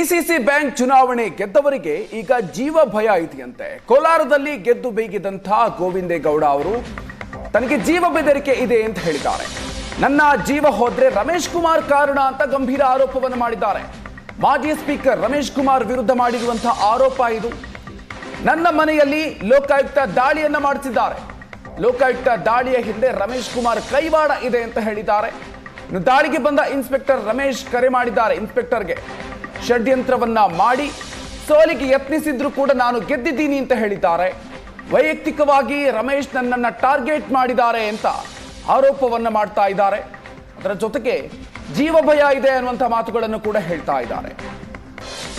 DCC bank ಚುನಾವಣೆ ಗೆದ್ದವರಿಗೆ ಈಗ ಜೀವ ಭಯ ಇದೆಯಂತೆ. ಕೋಲಾರದಲ್ಲಿ ಗೆದ್ದು ಬೀಗಿದಂಥ ಗೋವಿಂದೇಗೌಡ ಅವರು ತನಗೆ ಜೀವ ಬೆದರಿಕೆ ಇದೆ ಅಂತ ಹೇಳಿದ್ದಾರೆ. ನನ್ನ ಜೀವ ಹೋದ್ರೆ ರಮೇಶ್ ಕುಮಾರ್ ಕಾರಣ ಅಂತ ಗಂಭೀರ ಆರೋಪವನ್ನು ಮಾಡಿದ್ದಾರೆ. ಮಾಜಿ ಸ್ಪೀಕರ್ ರಮೇಶ್ ಕುಮಾರ್ ವಿರುದ್ಧ ಮಾಡಿರುವಂತಹ ಆರೋಪ ಇದು. ನನ್ನ ಮನೆಯಲ್ಲಿ ಲೋಕಾಯುಕ್ತ ದಾಳಿಯನ್ನ ಮಾಡಿಸಿದ್ದಾರೆ ಲೋಕಾಯುಕ್ತ ದಾಳಿಯ ಹಿಂದೆ ರಮೇಶ್ ಕುಮಾರ್ ಕೈವಾಡ ಇದೆ ಅಂತ ಹೇಳಿದ್ದಾರೆ. ದಾಳಿಗೆ ಬಂದ ಇನ್ಸ್ಪೆಕ್ಟರ್ ರಮೇಶ್ ಕರೆ ಮಾಡಿದ್ದಾರೆ ಇನ್ಸ್ಪೆಕ್ಟರ್ಗೆ. ಷಡ್ಯಂತ್ರವನ್ನ ಮಾಡಿ ಸೋಲಿಗೆ ಯತ್ನಿಸಿದ್ರು ಕೂಡ ನಾನು ಗೆದ್ದಿದ್ದೀನಿ ಅಂತ ಹೇಳಿದ್ದಾರೆ. ವೈಯಕ್ತಿಕವಾಗಿ ರಮೇಶ್ ನನ್ನನ್ನು ಟಾರ್ಗೆಟ್ ಮಾಡಿದ್ದಾರೆ ಅಂತ ಆರೋಪವನ್ನ ಮಾಡ್ತಾ ಇದ್ದಾರೆ. ಅದರ ಜೊತೆಗೆ ಜೀವ ಭಯ ಇದೆ ಅನ್ನುವಂಥ ಮಾತುಗಳನ್ನು ಕೂಡ ಹೇಳ್ತಾ ಇದ್ದಾರೆ.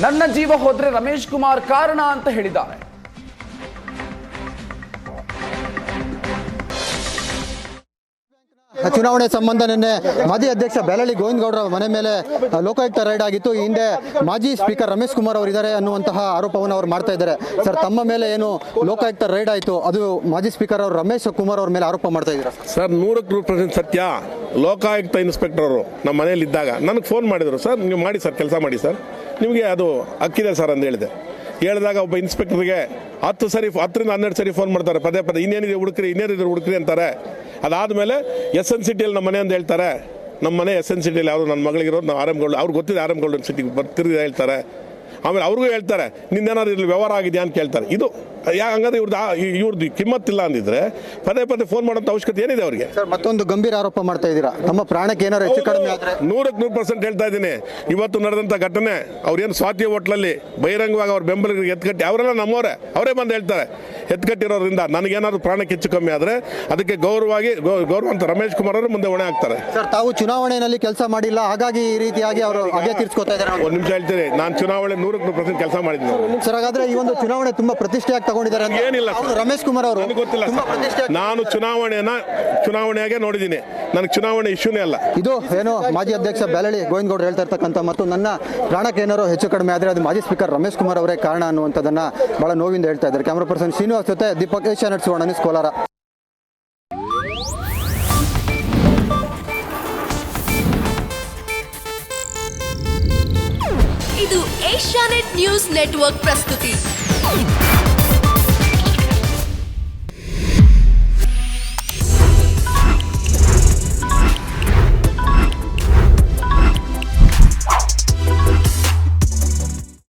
ನನ್ನ ಜೀವ ಹೋದ್ರೆ ರಮೇಶ್ ಕುಮಾರ್ ಕಾರಣ ಅಂತ ಹೇಳಿದ್ದಾರೆ. ಚುನಾವಣೆ ಸಂಬಂಧ ನಿನ್ನೆ ಮಾಜಿ ಅಧ್ಯಕ್ಷ ಬೆಳಳಿ ಗೋವಿಂದಗೌಡರ ಮನೆ ಮೇಲೆ ಲೋಕಾಯುಕ್ತ ರೈಡ್ ಆಗಿತ್ತು. ಹಿಂದೆ ಮಾಜಿ ಸ್ಪೀಕರ್ ರಮೇಶ್ ಕುಮಾರ್ ಅವರಿದ್ದಾರೆ ಅನ್ನುವಂತಹ ಆರೋಪವನ್ನು ಅವರು ಮಾಡ್ತಾ ಇದ್ದಾರೆ. ಸರ್, ತಮ್ಮ ಮೇಲೆ ಏನು ಲೋಕಾಯುಕ್ತ ರೈಡ್ ಆಯಿತು, ಅದು ಮಾಜಿ ಸ್ಪೀಕರ್ ಅವರು ರಮೇಶ್ ಕುಮಾರ್ ಅವ್ರ ಮೇಲೆ ಆರೋಪ ಮಾಡ್ತಾ ಇದ್ದಾರೆ? ಸರ್, ನೂರಕ್ಕೆ ನೂರು ಪರ್ಸೆಂಟ್ ಸತ್ಯ. ಲೋಕಾಯುಕ್ತ ಇನ್ಸ್ಪೆಕ್ಟರ್ ಅವರು ನಮ್ಮ ಮನೆಯಲ್ಲಿ ಇದ್ದಾಗ ನನಗೆ ಫೋನ್ ಮಾಡಿದರು. ಸರ್, ನೀವು ಮಾಡಿ ಸರ್, ಕೆಲಸ ಮಾಡಿ ಸರ್. ನಿಮಗೆ ಅದು ಅಕ್ಕಿದೆ ಸರ್ ಅಂತ ಹೇಳಿದೆ. ಹೇಳಿದಾಗ ಒಬ್ಬ ಇನ್ಸ್ಪೆಕ್ಟರ್ಗೆ ಹತ್ತು ಸರಿ, ಹತ್ತರಿಂದ ಹನ್ನೆರಡು ಸರಿ ಫೋನ್ ಮಾಡ್ತಾರೆ. ಪದೇ ಪದೇ ಇನ್ನೇನಿದೆ ಹುಡುಕ್ರಿ ಇನ್ನೇನಿದೆ ಹುಡುಕ್ರಿ ಅಂತಾರೆ. ಅದಾದಮೇಲೆ ಎಸ್ ಎನ್ ಸಿಟಿಯಲ್ಲಿ ನಮ್ಮ ಮನೆ ಅಂತ ಹೇಳ್ತಾರೆ. ನಮ್ಮ ಮನೆ ಎಸ್ ಎನ್ ಸಿಟಿಯಲ್ಲಿ ಯಾವುದು ನನ್ನ ಮಗಳಿಗಿರೋದು ನಾವು ಆರಾಮ್ ಗೋಲ್ಡ್ ಅವ್ರಿಗೆ ಗೊತ್ತಿದೆ ಆರಾಮ್ ಗೋಲ್ಡನ್ ಸಿಟಿಗೆ ಬರ್ತಿರ್ದೆ ಹೇಳ್ತಾರೆ. ಆಮೇಲೆ ಅವ್ರಿಗೂ ಹೇಳ್ತಾರೆ ನಿಂದೇನಾದ್ರು ಇಲ್ಲಿ ವ್ಯವಹಾರ ಆಗಿದೆಯಾ? ಅಂತ ಕೇಳ್ತಾರೆ. ಇದು ಯಾ ಹಂಗಾದ್ರೆ ಇವ್ರದ್ದು ಇವ್ರದ್ದು ಕಿಮ್ಮತ್ತಿಲ್ಲ ಅಂದಿದ್ರೆ ಪದೇ ಪದೇ ಫೋನ್ ಮಾಡೋಂಥ ಅವಶ್ಯಕತೆ ಏನಿದೆ ಅವರಿಗೆ? ಸರ್ ಮತ್ತೊಂದು ಗಂಭೀರ ಆರೋಪ ಮಾಡ್ತಾ ಇದ್ದೀರಾ? ನಮ್ಮ ಪ್ರಾಣಕ್ಕೆ ಏನಾರು ಹೆಚ್ಚು ಕಡಿಮೆ ಆದ್ರೆ? ನೂರಕ್ಕೆ ನೂರು ಪರ್ಸೆಂಟ್ ಹೇಳ್ತಾ ಇದ್ದೀನಿ. ಇವತ್ತು ನಡೆದಂಥ ಘಟನೆ ಅವ್ರೇನು ಸ್ವಾತಿ ಹೋಟ್ಲಲ್ಲಿ ಬಹಿರಂಗವಾಗಿ ಅವ್ರ ಬೆಂಬಲಿಗರಿಗೆ ಎತ್ಕಟ್ಟಿ ಅವರೆಲ್ಲ ನಮ್ಮವರೇ ಅವರೇ ಬಂದು ಹೇಳ್ತಾರೆ. ಎತ್ಕಟ್ಟಿರೋದ್ರಿಂದ ನನಗೇನಾದ್ರು ಪ್ರಾಣಕ್ಕೆ ಹೆಚ್ಚು ಕಮ್ಮಿ ಆದರೆ ಅದಕ್ಕೆ ಗೌರವವಾಗಿ ಗೌರವಂತ ಗೌರವ ಅಂತ ರಮೇಶ್ ಕುಮಾರ್ ಅವರು ಮುಂದೆ ಹೊಣೆ ಆಗ್ತಾರೆ ಸರ್ ತಾವು ಚುನಾವಣೆಯಲ್ಲಿ ಕೆಲಸ ಮಾಡಿಲ್ಲ ಹಾಗಾಗಿ ಈ ರೀತಿಯಾಗಿ ಅವರು ಅಗೆ ತೀರ್ಸ್ಕೊತಾ ಇದ್ದಾರೆ ಒಂದು ನಿಮಿಷ ಹೇಳ್ತೀನಿ ನಾನು ಚುನಾವಣೆ ನೂರಕ್ಕೆ ನೂರು ಪರ್ಸೆಂಟ್ ಕೆಲಸ ಮಾಡಿದ್ದೀನಿ. ಸರ್ ಹಾಗಾದ್ರೆ ಈ ಒಂದು ಚುನಾವಣೆ ತುಂಬಾ ಪ್ರತಿಷ್ಠೆಯಾಗಿ ತಗೊಂಡಿದ್ದಾರೆ ಅಂತ ಏನಿಲ್ಲ ರಮೇಶ್ ಕುಮಾರ್ ಅವರು. ಗೊತ್ತಿಲ್ಲ ನಾನು ಚುನಾವಣೆಯನ್ನ ಚುನಾವಣೆಯಾಗೆ ನೋಡಿದ್ದೀನಿ. ನನಗೆ ಚುನಾವಣೆ ಇಶ್ಯೂನೇ ಅಲ್ಲ. ಇದು ಏನು ಮಾಜಿ ಅಧ್ಯಕ್ಷ ಬ್ಯಾಲಳಿ ಗೋವಿಂದಗೌಡರು ಹೇಳ್ತಾ ಇರ್ತಕ್ಕಂಥ ಮತ್ತು ನನ್ನ ಪ್ರಾಣಕ್ಕೆ ಏನಾರು ಹೆಚ್ಚು ಕಡಿಮೆ ಆದರೆ ಅದು ಮಾಜಿ ಸ್ಪೀಕರ್ ರಮೇಶ್ ಕುಮಾರ್ ಅವರೇ ಕಾರಣ ಅನ್ನುವಂಥದ್ದನ್ನ ಬಹಳ ನೋವಿಂದ ಹೇಳ್ತಾ ಇದ್ದಾರೆ. ಕ್ಯಾಮ್ರಾ ಪರ್ಸನ್ ಶ್ರೀನಿವಾಸ್ ಜೊತೆ ದೀಪಕ್ ಏಷ್ಯಾ ಸುವರ್ಣ ನ್ಯೂಸ್ ಕೋಲಾರ. ಇದು ಏಷ್ಯಾನೆಟ್ ನ್ಯೂಸ್ ನೆಟ್ವರ್ಕ್ ಪ್ರಸ್ತುತಿ.